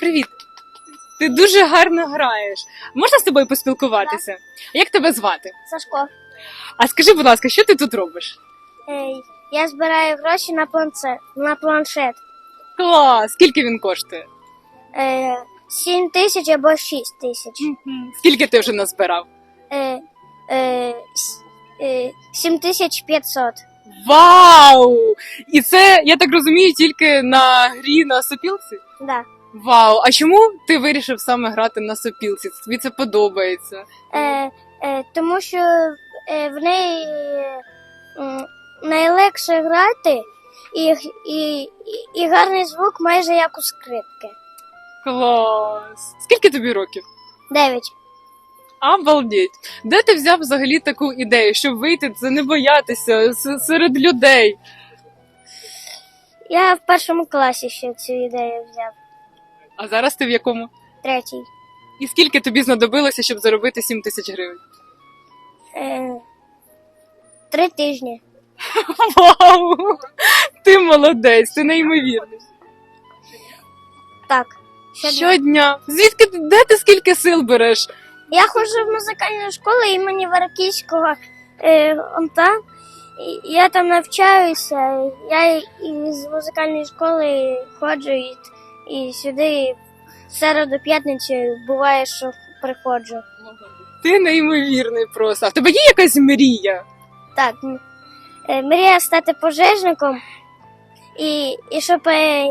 Привіт. Ти дуже гарно граєш. Можна з тобою поспілкуватися? Як тебе звати? Сашко, А скажи, будь ласка, що ти тут робиш? е, я збираю гроші на планшет. На планшет. Клас! Скільки він коштує? Е, 7 тисяч або 6 тисяч. Скільки ти вже назбирав? Е, е, с- е, 7500. Вау! І це, я так розумію, тільки на грі на сопілці? Да. Вау! А чому ти вирішив саме грати на сопілці? Тобі це подобається? Е, е, тому що е, в неї е, м, найлегше грати і, і, і, і гарний звук майже як у скрипки. Клас! Скільки тобі років? 9. Обалдеть! Де ти взяв взагалі таку ідею, щоб вийти це не боятися с- серед людей? Я в першому класі ще цю ідею взяв. А зараз ти в якому? Третій. І скільки тобі знадобилося, щоб заробити 7 тисяч гривень? Е, три тижні. Вау! Ти молодець, ти неймовірний. Так. щодня. Щодня. Звідки ти- де ти скільки сил береш? Я ходжу в музикальну школу імені Вараківського е, он там. І Я там навчаюся. Я із музикальної школи ходжу і, і сюди середу п'ятницю буває, що приходжу. Ти неймовірний просто. А в тебе є якась мрія? Так, е, мрія стати пожежником і, і щоб е,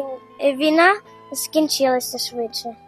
війна скінчилася швидше.